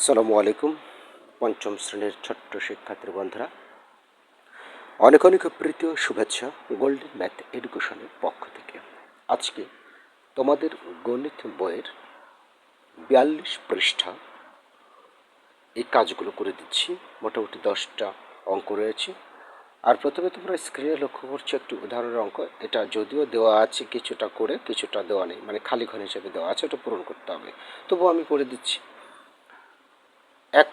আসসালামু আলাইকুম, পঞ্চম শ্রেণির ছোট্ট শিক্ষার্থী বন্ধুরা। অনেক অনেক প্রীতি ও শুভেচ্ছা গোল্ডেন ম্যাথ এডুকেশনের পক্ষ থেকে। আজকে তোমাদের গণিত বইয়ের বিয়াল্লিশ পৃষ্ঠা এই কাজগুলো করে দিচ্ছি। মোটামুটি দশটা অঙ্ক রয়েছে। আর প্রথমে তোমরা স্ক্রিনে লক্ষ্য করছ একটি উদাহরণের অঙ্ক। এটা যদিও দেওয়া আছে কিছুটা করে, কিছুটা দেওয়া নেই। মানে খালি ঘন হিসেবে দেওয়া আছে, ওটা পূরণ করতে হবে। তবুও আমি করে দিচ্ছি এক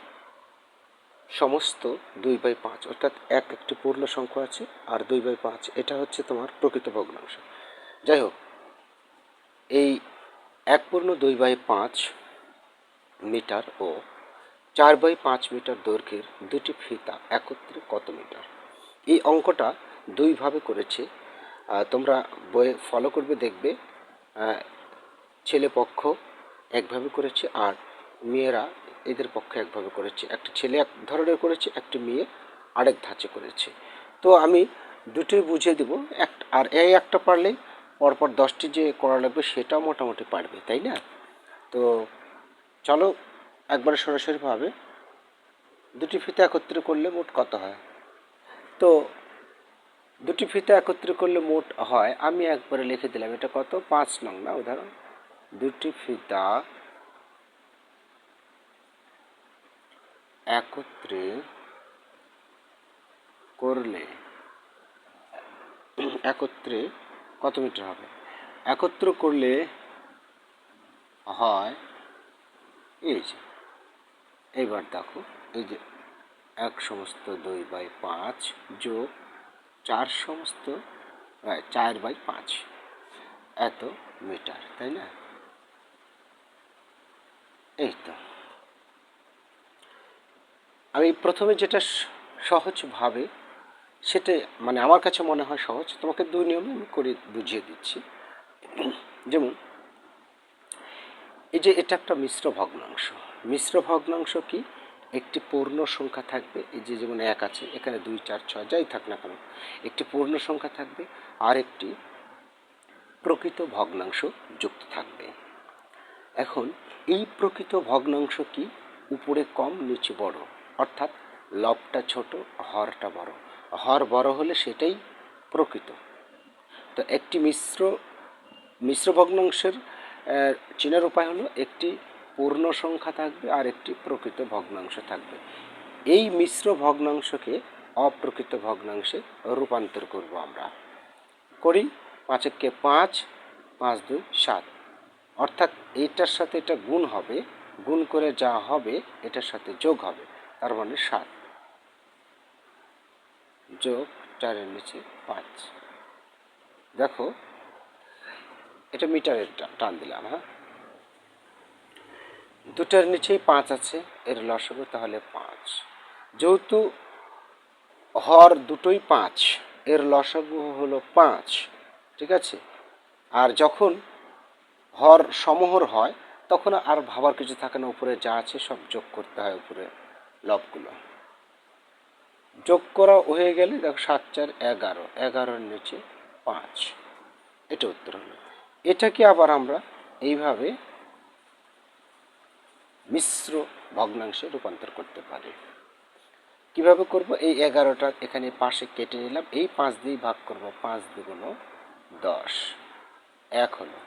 সমস্ত দুই বাই পাঁচ, অর্থাৎ এক একটি পূর্ণ সংখ্যা আছে আর দুই বাই পাঁচ, এটা হচ্ছে তোমার প্রকৃত ভগ্নাংশ। যাই হোক, এই এক পূর্ণ দুই বাই পাঁচ মিটার ও চার বাই পাঁচ মিটার দৈর্ঘ্যের দুটি ফিতা একত্রে কত মিটার? এই অঙ্কটা দুইভাবে করেছে। তোমরা বইয়ে ফলো করবে, দেখবে। ছেলে পক্ষ একভাবে করেছে আর মেয়েরা এদের পক্ষে একভাবে করেছে। একটা ছেলে এক ধরনের করেছে, একটি মেয়ে আরেক ধাঁচে করেছে। তো আমি দুটোই বুঝিয়ে দেব, এক আর এই একটা পারলেই পরপর দশটি যে করা লাগবে সেটাও মোটামুটি পারবে, তাই না? তো চলো, একবারে সরাসরিভাবে দুটি ফিতে একত্রে করলে মোট কত হয়? তো দুটি ফিতে একত্রে করলে মোট হয়, আমি একবারে লিখে দিলাম, এটা কত? পাঁচ নং না, উদাহরণ। দুটি ফিতা একত্রে করলে, একত্রে কত মিটার হবে? একত্র করলে হয় এই যে, এইবার দেখো, এই যে এক সমস্ত দুই বাই পাঁচ যোগ চার সমস্ত চার বাই পাঁচ, এত মিটার, তাই না? এই তো। আমি প্রথমে যেটা সহজভাবে সেটা মানে আমার কাছে মনে হয় সহজ। তোমাকে দুই নিয়মে আমি করে বুঝিয়ে দিচ্ছি। যেমন, এই যে এটা একটা মিশ্র ভগ্নাংশ। মিশ্র ভগ্নাংশ কি? একটি পূর্ণ সংখ্যা থাকবে, এই যে যেমন এক আছে, এখানে দুই, চার, ছয়, যাই থাক না কেন, একটি পূর্ণ সংখ্যা থাকবে, আর একটি প্রকৃত ভগ্নাংশ যুক্ত থাকবে। এখন, এই প্রকৃত ভগ্নাংশ কি? উপরে কম, নিচে বড়। অর্থাৎ লবটা ছোট, হরটা বড়। হর বড় হলে সেটাই প্রকৃত। তো একটি মিশ্র মিশ্র ভগ্নাংশের চেনার উপায় হলো একটি পূর্ণ সংখ্যা থাকবে আর একটি প্রকৃত ভগ্নাংশ থাকবে। এই মিশ্র ভগ্নাংশকে অপ্রকৃত ভগ্নাংশে রূপান্তর করব আমরা। করি পাঁচেককে পাঁচ পাঁচ দুই সাত। অর্থাৎ এইটার সাথে এটা গুণ হবে, গুণ করে যা হবে, এটার সাথে যোগ হবে। তার মানে সাত। যোগ চারের নিচে পাঁচ। দেখো, এটা মিটারের টান দিলাম হ্যাঁ? দুটার নিচেই পাঁচ আছে, এর লসাগু তাহলে পাঁচ। যেহেতু হর দুটোই পাঁচ, এর লসাগু হলো পাঁচ, ঠিক আছে? আর যখন হর সমহর হয়, তখন আর ভাবার কিছু থাকে না, উপরে যা আছে সব যোগ করতে হয় উপরে। লবগুলো যোগ করা হয়ে গেলে দেখো সাত, চার, এগারো, এগারোর নিচে পাঁচ। এটা উত্তর হলো। এটাকে আবার আমরা এইভাবে মিশ্র ভগ্নাংশে রূপান্তর করতে পারি। কীভাবে করব? এই এগারোটা এখানে পাশে কেটে নিলাম। এই পাঁচ দিয়ে ভাগ করব। পাঁচ দ্বিগুণ দশ। এক হলো।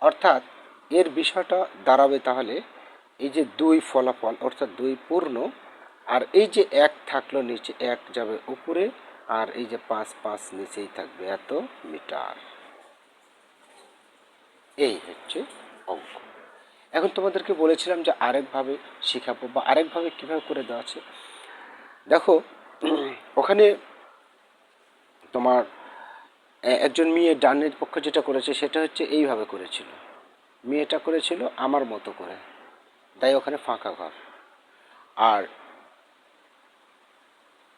অর্থাৎ এর বিষয়টা দাঁড়াবে তাহলে এই যে দুই ফলাফল, অর্থাৎ দুই পূর্ণ, আর এই যে এক থাকল নিচে, এক যাবে উপরে, আর এই যে পাঁচ পাঁচ নিচেই থাকবে এত মিটার। এই হচ্ছে অঙ্ক। এখন তোমাদেরকে বলেছিলাম যে আরেকভাবে শেখাবো বা আরেকভাবে কীভাবে করে দেওয়া আছে। দেখো, ওখানে তোমার একজন মেয়ে ডানের পক্ষে যেটা করেছে সেটা হচ্ছে এইভাবে করেছিল। মেয়েটা করেছিল আমার মতো করে। তাই ওখানে ফাঁকা ঘর। আর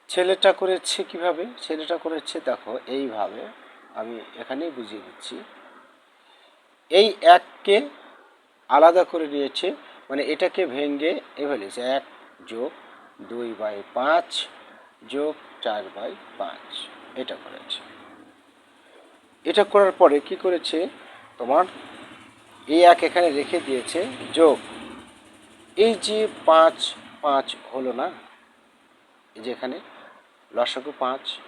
ছেলেটা করেছে কীভাবে? ছেলেটা করেছে, দেখো, এইভাবে আমি এখানেই বুঝিয়ে দিচ্ছি। এই এককে আলাদা করে নিয়েছে মানে এটাকে ভেঙে এভাবে লিখেছে এক যোগ দুই বাই পাঁচ যোগ চার বাই পাঁচ, এটা করেছে। এটা করার পরে কি করেছে? তোমার এই এক এখানে রেখে দিয়েছে, যোগ এই যে পাঁচ পাঁচ হলো না? এই যে এখানে, লসাগু পাঁচ।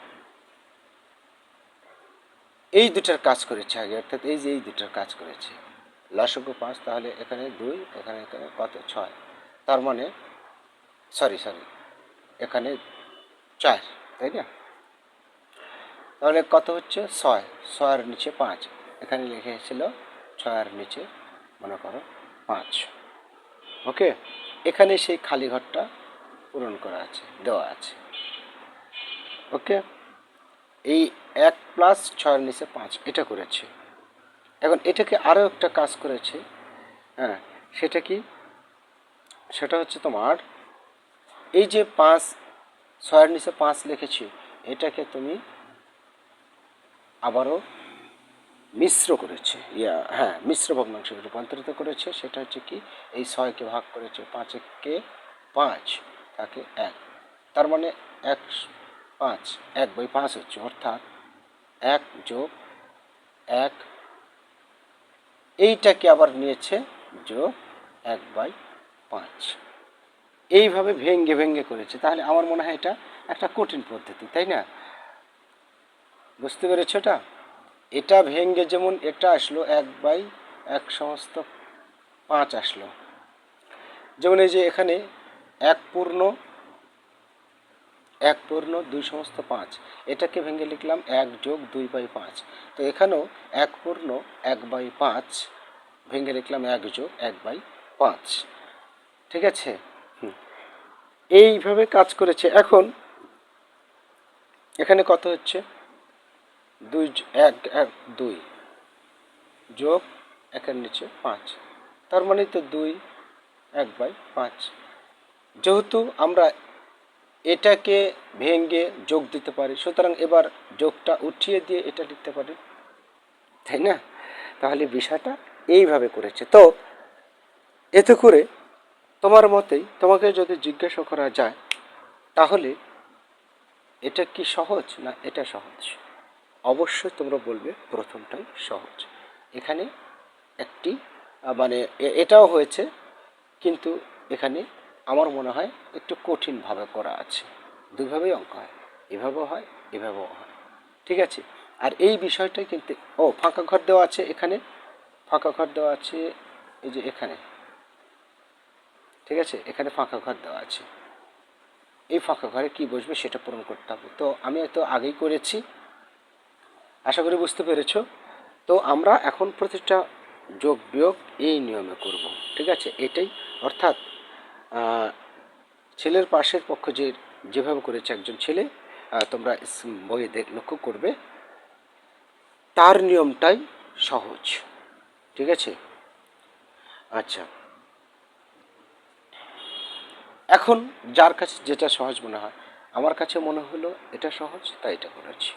এই দুটার কাজ করেছে আগে, অর্থাৎ এই যে এই দুটার কাজ করেছে। লসাগু পাঁচ, তাহলে এখানে দুই, এখানে এখানে কত? ছয়। তার মানে সরি সরি, এখানে চার, তাই না? তাহলে কত হচ্ছে? ছয়, ছয়ের নিচে পাঁচ। এখানে লিখেছিল ছয়ের নিচে, মনে করো, পাঁচ। ওকে? এখানে সেই খালি ঘরটা পূরণ করা আছে, দেওয়া আছে। ওকে? এই এক প্লাস ছয়ের নিচে পাঁচ, এটা করেছে। এখন এটাকে আরও একটা কাজ করেছে হ্যাঁ সেটা কি? সেটা হচ্ছে তোমার, এই যে পাঁচ, ছয়ের নিচে পাঁচ লিখেছি, এটাকে তুমি আবারও মিশ্র করেছে, ইয়া হ্যাঁ মিশ্র ভগ্নাংশে রূপান্তরিত করেছে, সেটা হচ্ছে কি, এই ছয়কে ভাগ করেছে, পাঁচকে পাঁচ, তাকে এক। তার মানে এক, পাঁচ, এক বাই পাঁচ হচ্ছে, অর্থাৎ এক যোগ এক, এইটাকে আবার নিয়েছে যোগ এক বাই পাঁচ। এইভাবে ভেঙ্গে ভেঙ্গে করেছে। তাহলে আমার মনে হয় এটা একটা কঠিন পদ্ধতি, তাই না? বুঝতে পেরেছ এটা? এটা ভেঙ্গে যেমন এটা আসলো, এক বাই এক সমস্ত পাঁচ আসলো। যেমন এই যে এখানে এক পূর্ণ এক পূর্ণ, দুই সমস্ত পাঁচ। এটাকে ভেঙে লিখলাম এক যোগ দুই বাই পাঁচ। তো এখানেও এক পূর্ণ, এক বাই পাঁচ ভেঙে লিখলাম এক যোগ এক বাই পাঁচ। ঠিক আছে। এইভাবে কাজ করেছে। এখন এখানে কত হচ্ছে? দুই এক এক, দুই। যোগ একের নিচে পাঁচ। তার মানে তো দুই, এক বাই পাঁচ। যেহেতু আমরা এটাকে ভেঙে যোগ দিতে পারি, সুতরাং এবার যোগটা উঠিয়ে দিয়ে এটা লিখতে পারি। তাই না? তাহলে বিষয়টা এইভাবে করেছে। তো এতে করে তোমার মতেই তোমাকে যদি জিজ্ঞাসা করা যায়, তাহলে এটা কি সহজ না এটা সহজ? অবশ্যই তোমরা বলবে প্রথমটাই সহজ। এখানে একটি মানে এটাও হয়েছে, কিন্তু এখানে আমার মনে হয় একটু কঠিনভাবে করা আছে। দুইভাবেই অঙ্ক হয়, এভাবেও হয় এভাবেও হয়। ঠিক আছে? আর এই বিষয়টাই কিন্তু, ও, ফাঁকা ঘর দেওয়া আছে এখানে, ফাঁকা ঘর দেওয়া আছে এই যে এখানে। ঠিক আছে? এখানে ফাঁকা ঘর দেওয়া আছে। এই ফাঁকা ঘরে কী বসবে সেটা পূরণ করতে হবে। তো আমি তো আগেই করেছি আশা করি বুঝতে পেরেছ। তো আমরা এখন প্রতিটা যোগ বিয়োগ এই নিয়মে করব, ঠিক আছে? এটাই। অর্থাৎ ছেলের পাশের পক্ষ যে, যেভাবে করেছে একজন ছেলে তোমরা বইয়ে দেখ- লক্ষ্য করবে, তার নিয়মটাই সহজ, ঠিক আছে? আচ্ছা। এখন যার কাছে যেটা সহজ মনে হয়, আমার কাছে মনে হলো এটা সহজ, তাই এটা করেছি।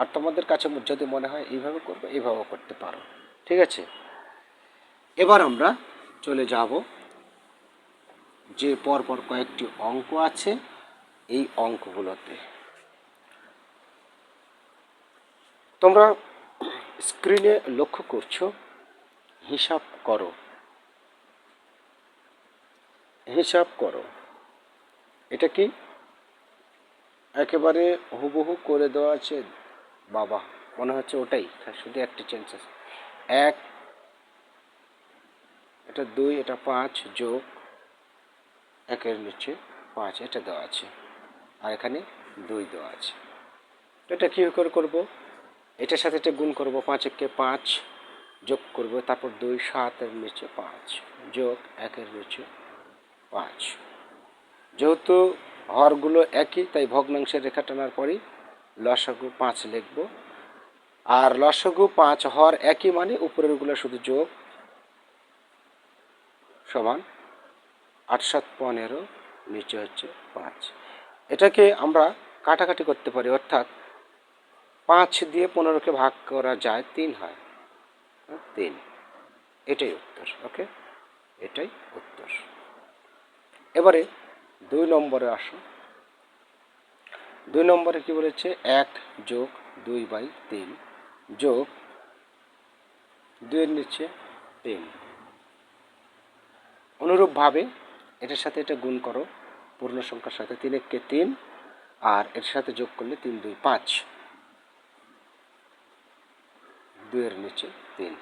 আর তোমাদের কাছে যদি মনে হয় এইভাবে করব, এইভাবে করতে পারো। ঠিক আছে? এবার আমরা চলে যাব। যে পরপর কয়েকটি অঙ্ক আছে, এই অঙ্কগুলোতে। তোমরা স্ক্রিনে লক্ষ্য করছ, হিসাব করো। হিসাব করো। এটা কি? একেবারে হুবহু করে দেওয়া আছে। বাবা মনে হচ্ছে ওটাই। হ্যাঁ, শুধু একটা চেঞ্জ আছে। এক এটা দুই এটা পাঁচ যোগ একের নিচে পাঁচ এটা দেওয়া আছে। আর এখানে দুই দেওয়া আছে। এটা কী করে করব? এটার সাথে এটা গুণ করব পাঁচ একে পাঁচ যোগ করব তারপর দুই সাতের নিচে পাঁচ যোগ একের নিচে পাঁচ। যেহেতু হরগুলো একই তাই ভগ্নাংশের রেখা টানার পরই লসাগু পাঁচ লিখব। আর লসাগু পাঁচ হর একই মানে উপরেরগুলো শুধু যোগ সমান আট সাত পনেরো নিচে হচ্ছে পাঁচ। এটাকে আমরা কাটাকাটি করতে পারি অর্থাৎ পাঁচ দিয়ে পনেরোকে ভাগ করা যায় তিন হয়। হ্যাঁ, তিন। এটাই উত্তর ওকে? এটাই উত্তর। এবারে দুই নম্বরে আসো। দুই নম্বরে কি বলেছে? এক যোগ দুই বাই তিন। যোগ দুইয়ের নিচে তিন। অনুরূপভাবে এটার সাথে এটা গুণ করো, পূর্ণ সংখ্যার সাথে তিন এককে তিন, আর এর সাথে যোগ করলে তিন দুই পাঁচ। দুইয়ের নিচে তিন।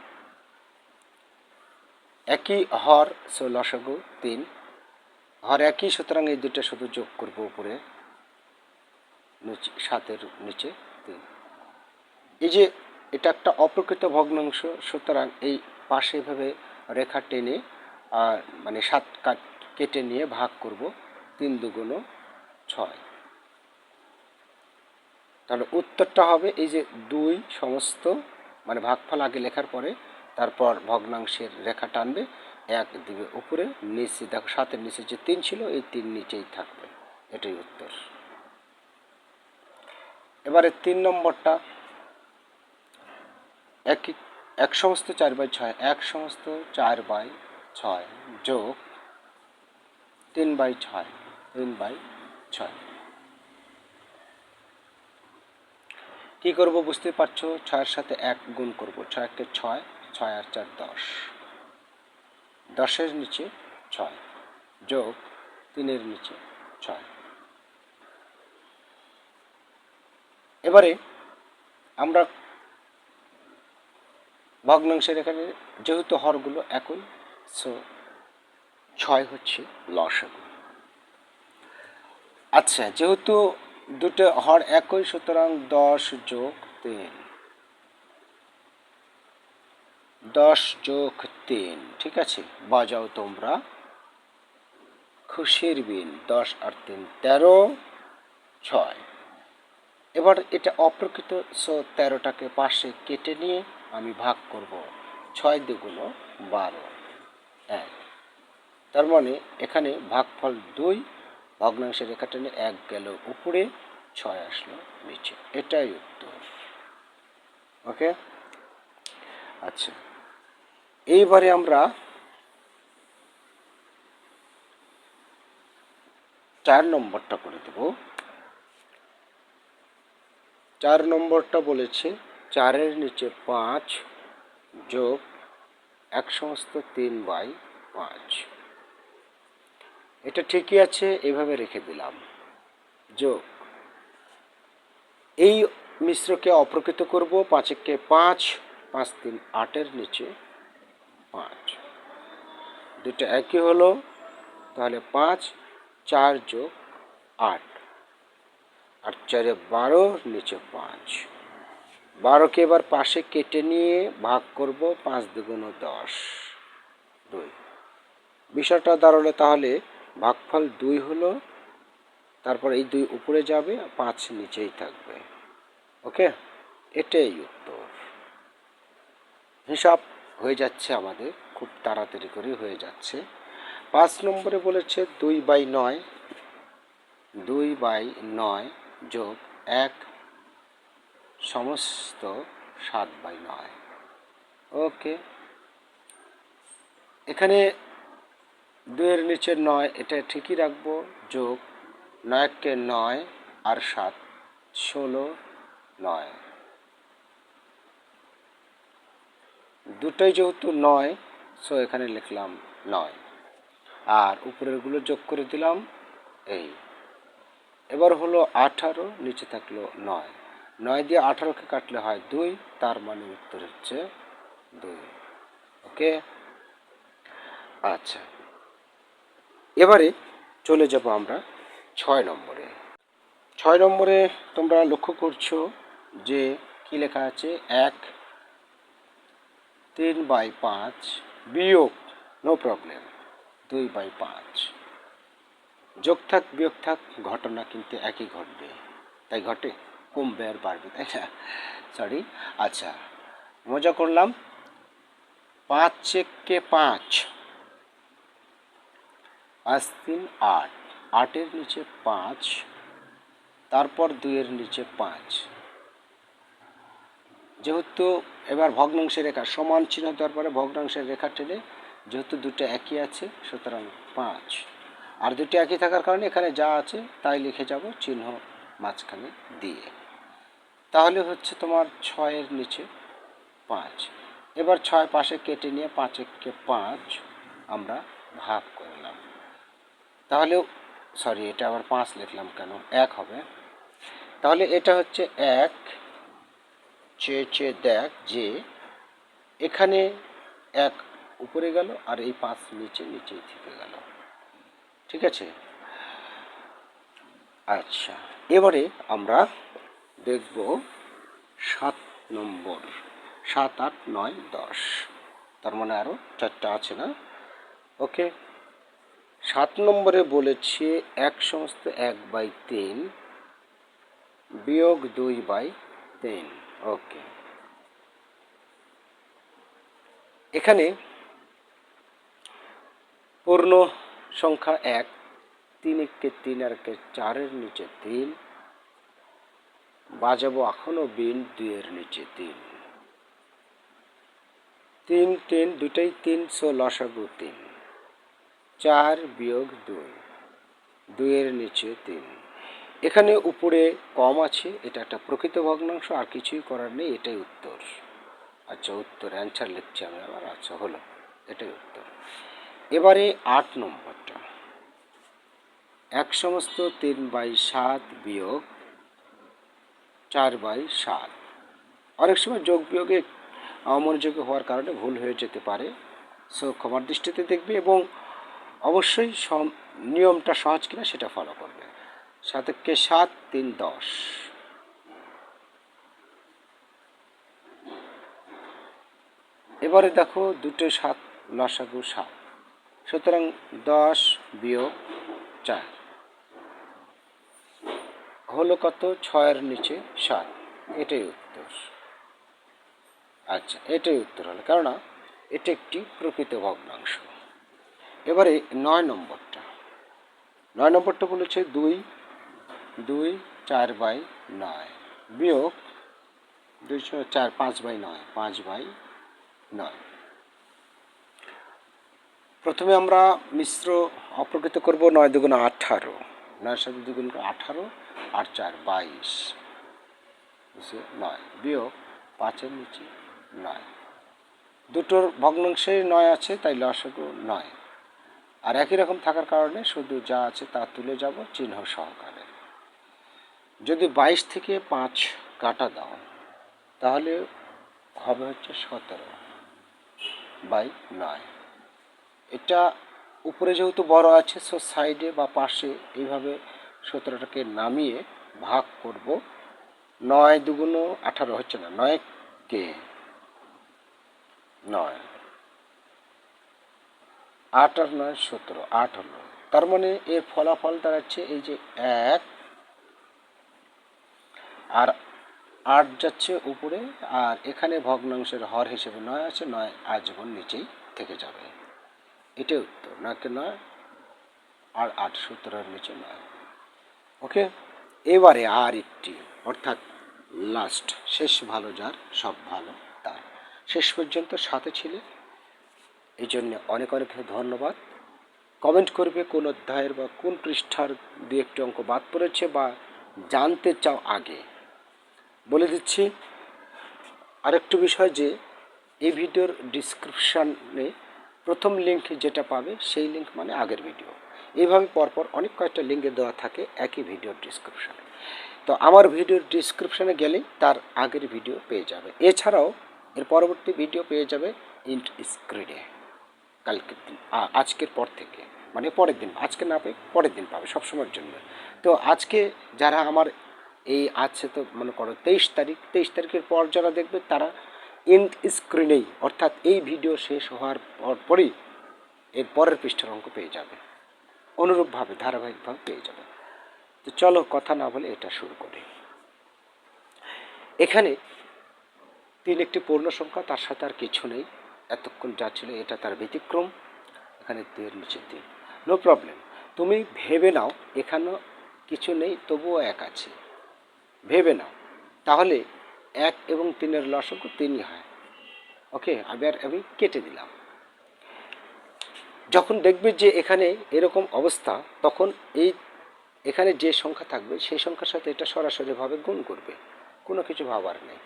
একই হর সো লসাগু তিন। হর একই, সুতরাং এই দুটো শুধু যোগ করব উপরে। নিচে, সাতের নিচে। তিন এই যে এটা একটা অপ্রকৃত ভগ্নাংশ, সুতরাং এই পাশে এভাবে রেখা টেনে, আর মানে সাত কাট কেটে নিয়ে ভাগ করব, তিন দুগুণ ছয়। তাহলে উত্তরটা হবে এই যে দুই সমস্ত মানে ভাগফল আগে লেখার পরে, তারপর ভগ্নাংশের রেখা টানবে, এক দিবে উপরে, নিচে, দেখো সাতের নিচে যে তিন ছিল, এই তিন নিচেই থাকবে। এটাই উত্তর। এবারে তিন নম্বরটা। এক এক সমস্ত চার বাই ছয়, এক সমস্ত চার বাই ছয় যোগ তিন বাই ছয়, তিন বাই ছয়। কি করব বুঝতে পারছ? ছয়ের সাথে এক গুণ করব। ছয় একে ছয় ছয় আর চার দশ। দশের নিচে ছয় যোগ তিনের নিচে ছয়। এবারে আমরা ভগ্নাংশের এখানে যেহেতু হরগুলো একই সো ছয় হচ্ছে লসাগু। আচ্ছা যেহেতু দুটো হর একই, সুতরাং দশ যোগ তিন। দশ যোগ তিন, ঠিক আছে? বাজাও তোমরা। খুশির বিন, দশ আর তিন, তেরো। এবার এটা অপ্রকৃত সো তেরোটাকে পাশে কেটে নিয়ে আমি ভাগ করব ছয় দুগুলো বারো, এক। তার মানে এখানে ভাগফল দুই, ভগ্নাংশের রেখা টেনে এক গেল উপরে, ছয় আসলো নিচে। এটাই উত্তর। ওকে? আচ্ছা। এইবারে আমরা চার নম্বরটা করে দেব। চার নম্বরটা বলেছে, চারের নিচে পাঁচ যোগ এক সমস্ত তিন বাই পাঁচ। এটা ঠিকই আছে, এভাবে রেখে দিলাম। যোগ। এই মিশ্রকে অপ্রকৃত করব, পাঁচেককে পাঁচ পাঁচ তিন আটের নিচে পাঁচ। দুটো একই হলো, তাহলে পাঁচ, চার যোগ আট। আর চারে বারো, নিচে পাঁচ। বারোকে এবার পাশে কেটে নিয়ে ভাগ করব পাঁচ দুগুণ দশ। দুই। বিষয়টা দাঁড়াল তাহলে ভাগফল দুই হলো, তারপর এই দুই উপরে যাবে, পাঁচ নিচেই থাকবে। ওকে? এটাই উত্তর। হিসাব হয়ে যাচ্ছে আমাদের, খুব তাড়াতাড়ি করে হয়ে যাচ্ছে। পাঁচ নম্বরে বলেছে দুই বাই নয়, দুই বাই নয় যোগ এক সমস্ত সাত বাই নয়। ওকে। এখানে দুইয়ের নিচে নয়, এটা ঠিকই রাখব। যোগ নয়কে নয় আর সাত ষোলো নয়। দুটোই যেহেতু নয় সো এখানে লিখলাম নয়। আর উপরেরগুলো যোগ করে দিলাম এই। এবার হলো আঠারো, নিচে থাকল নয়। নয় দিয়ে আঠারোকে কাটলে হয় দুই, তার মানে উত্তর হচ্ছে দুই। ওকে? আচ্ছা। এবারে চলে যাব আমরা ছয় নম্বরে। ছয় নম্বরে তোমরা লক্ষ্য করছ যে কি লেখা আছে? এক, তিন বাই পাঁচ বিয়োগ, নো প্রবলেম, দুই বাই পাঁচ। যোগ থাক, বিয়োগ থাক, ঘটনা কিন্তু একই ঘটবে। তাই ঘটে কমবে আর বাড়বে তাই না? সরি আচ্ছা মজা করলাম। পাঁচ চেককে পাঁচ। পাঁচ তিন আট। আটের নিচে পাঁচ, তারপর দুইয়ের নিচে পাঁচ। যেহেতু এবার ভগ্নাংশের রেখা সমান চিহ্ন দেওয়ার পরে ভগ্নাংশের রেখা টেনে, যেহেতু দুটো একই আছে, সুতরাং পাঁচ। আর দুটি একই থাকার কারণে এখানে যা আছে তাই লিখে যাব চিহ্ন মাঝখানে দিয়ে। তাহলে হচ্ছে তোমার ছয়ের নিচে পাঁচ। এবার ছয় পাশে কেটে নিয়ে পাঁচ এককে পাঁচ আমরা ভাগ করলাম। তাহলে সরি, এটা আবার পাঁচ লিখলাম কেন? এক হবে। তাহলে এটা হচ্ছে এক, চেয়ে চেয়ে দেখ যে এখানে এক উপরে গেল আর এই পাঁচ নিচে নিচেই থেকে গেল। ঠিক আছে? আচ্ছা এবারে আমরা দেখব সাত নম্বর, সাত আট নয় দশ। তার মানে আরও চারটা আছে না? ওকে। সাত নম্বরে বলেছে এক সমস্ত এক বাই তিন বিয়োগ দুই বাই তিন। ওকে। এখানে পূর্ণ সংখ্যা এক, তিন একে তিন, আর একে চারের নিচে তিন। বাজাবো এখনও বিন দুইয়ের নিচে তিন। তিন তিন দুটাই তিনশো লসাগু তিন। চার বিয়োগ দুই, দুইয়ের নিচে তিন। এখানে উপরে কম আছে, এটা একটা প্রকৃত ভগ্নাংশ, আর কিছুই করার নেই, এটাই উত্তর। আচ্ছা উত্তর, অ্যান্সার লিখছি আমি আবার আচ্ছা হলো, এটাই উত্তর। এবারে আট নম্বরটা। এক সমস্ত তিন বাই সাত বিয়োগ চার বাই সাত। অনেক সময় যোগ বিয়োগে অমনোযোগী হওয়ার কারণে ভুল হয়ে যেতে পারে। সো ক্ষমার দৃষ্টিতে দেখবে এবং অবশ্যই নিয়মটা সহজ কিনা সেটা ফলো করবে। সাতকে সাত, তিন, দশ। এবারে দেখো দুটো সাত, লসাগু সাত। সুতরাং দশ বিয়োগ চার হলো কত? ছয়ের নিচে সাত। এটাই উত্তর। আচ্ছা এটাই উত্তর হলো। কেননা এটা একটি প্রকৃত ভগ্নাংশ। এবারে নয় নম্বরটা। নয় নম্বরটা বলেছে দুই দুই, চার বাই নয় বিয়োগ দুইশো চার, পাঁচ বাই নয়, পাঁচ বাই নয়। প্রথমে আমরা মিশ্র অপ্রকৃত করব নয় দুগুণ আঠারো। নয় সাথে দুগুণ আঠারো আর চার বাইশ। বুঝছে? নয়। বিয়োগ পাঁচের নিচে নয়। দুটোর ভগ্নাংশেই নয় আছে, তাই লসাগু নয়। আর একই রকম থাকার কারণে শুধু যা আছে তা তুলে যাব চিহ্ন সহকারে। যদি বাইশ থেকে পাঁচ কাটা দাও, তাহলে হবে হচ্ছে সতেরো বাই নয়। এটা উপরে যেহেতু বড় আছে সো সাইডে বা পাশে এইভাবে সতেরোটাকে নামিয়ে ভাগ করব। নয় দুগুণ আঠারো হচ্ছে না নয় কে নয়। আট আর নয় সতেরো, আট হলো। তার মানে এর ফলাফল দাঁড়াচ্ছে এই যে এক, আর আট যাচ্ছে উপরে, আর এখানে ভগ্নাংশের হর হিসেবে নয় আছে, নয় আজীবন নিচেই থেকে যাবে। এটাই উত্তর নাকি নয়? আর আট সতেরোর নিচে নয়। ওকে এবারে আর একটি, অর্থাৎ লাস্ট শেষ ভালো যার, সব ভালো তার। শেষ পর্যন্ত সাথে ছিলে এই জন্য অনেক অনেক ধন্যবাদ। কমেন্ট করবে কোন অধ্যায়ের বা কোন পৃষ্ঠার দু একটি অঙ্ক বাদ পড়েছে বা জানতে চাও আগে। বলে দিচ্ছি, আরেকটু বিষয় যে, এই ভিডিওর ডিসক্রিপশানে প্রথম লিঙ্ক যেটা পাবে, সেই লিঙ্ক মানে আগের ভিডিও এইভাবে পরপর অনেক কয়েকটা লিঙ্কে দেওয়া থাকে একই ভিডিওর ডিসক্রিপশানে তো আমার ভিডিওর ডিসক্রিপশানে গেলেই তার আগের ভিডিও পেয়ে যাবে। এছাড়াও এর পরবর্তী ভিডিও পেয়ে যাবে ইন্ট স্ক্রিনে কালকের দিন আজকের পর থেকে। মানে পরের দিন, আজকে না পেয়ে পরের দিন পাবে, সবসময়ের জন্য। তো আজকে যারা আমার এই আছে তো মনে করো তেইশ তারিখ, তেইশ তারিখের পর যারা দেখবে তারা ইন্ট স্ক্রিনেই অর্থাৎ এই ভিডিও শেষ হওয়ার পর পরই এর পরের পৃষ্ঠার অঙ্ক পেয়ে যাবে। অনুরূপভাবে, ধারাবাহিকভাবে পেয়ে যাবে। তো চলো কথা না বলে এটা শুরু করি। এখানে তিন একটি পূর্ণ সংখ্যা, তার সাথে আর কিছু নেই। এতক্ষণ যা ছিল এটা তার ব্যতিক্রম। এখানে দুইয়ের নিচে তিন। নো প্রবলেম তুমি ভেবে নাও, এখানেও কিছু নেই, তবুও এক আছে। ভেবে নাও। তাহলে এক এবং তিনের লসক তিনই হয়। ওকে আমি আর আমি কেটে দিলাম। যখন দেখবে যে এখানে এরকম অবস্থা, তখন এই এখানে যে সংখ্যা থাকবে, সেই সংখ্যার সাথে এটা সরাসরিভাবে গুণ করবে। কোনো কিছু ভাবার নেই।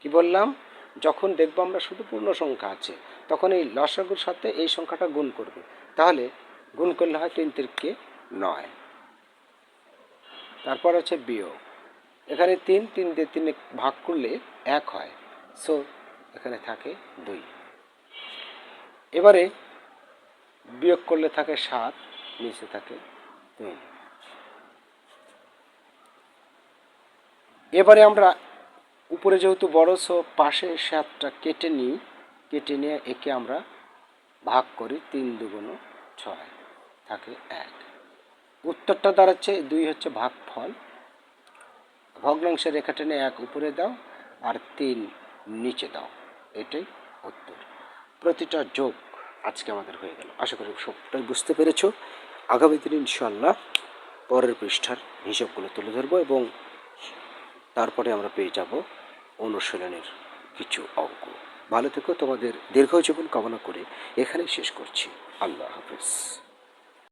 কি বললাম? যখন দেখব আমরা শুধু পূর্ণ সংখ্যা আছে, তখন এই লসাগুর সাথে এই সংখ্যাটা গুণ করবে। তাহলে গুণ করলে হয় তিন তিরকে নয়। তারপর হচ্ছে বিয়োগ। এখানে তিন তিন দিয়ে তিনে ভাগ করলে এক হয়। সো এখানে থাকে দুই। এবারে বিয়োগ করলে থাকে সাত, নিচে থাকে তিন। এবারে আমরা উপরে যেহেতু বড় সো পাশে সাতটা কেটে নিই। কেটে নিয়ে একে আমরা ভাগ করি তিন দুগুণ ছয়, থাকে এক। উত্তরটা দাঁড়াচ্ছে, দুই হচ্ছে ভাগ ফল ভগ্নাংশের রেখা টেনে এক উপরে দাও আর তিন নিচে দাও। এটাই উত্তর। প্রতিটা যোগ আজকে আমাদের হয়ে গেল। আশা করি সবটাই বুঝতে পেরেছ। আগামী দিন ইনশাল্লাহ পরের পৃষ্ঠার হিসাবগুলো তুলে ধরবো এবং তারপরে আমরা পেয়ে যাব অনুশীলনের কিছু অঙ্ক। ভালো থেকো। তোমাদের দীর্ঘ জীবন কামনা করে এখানেই শেষ করছি। আল্লাহ হাফেজ।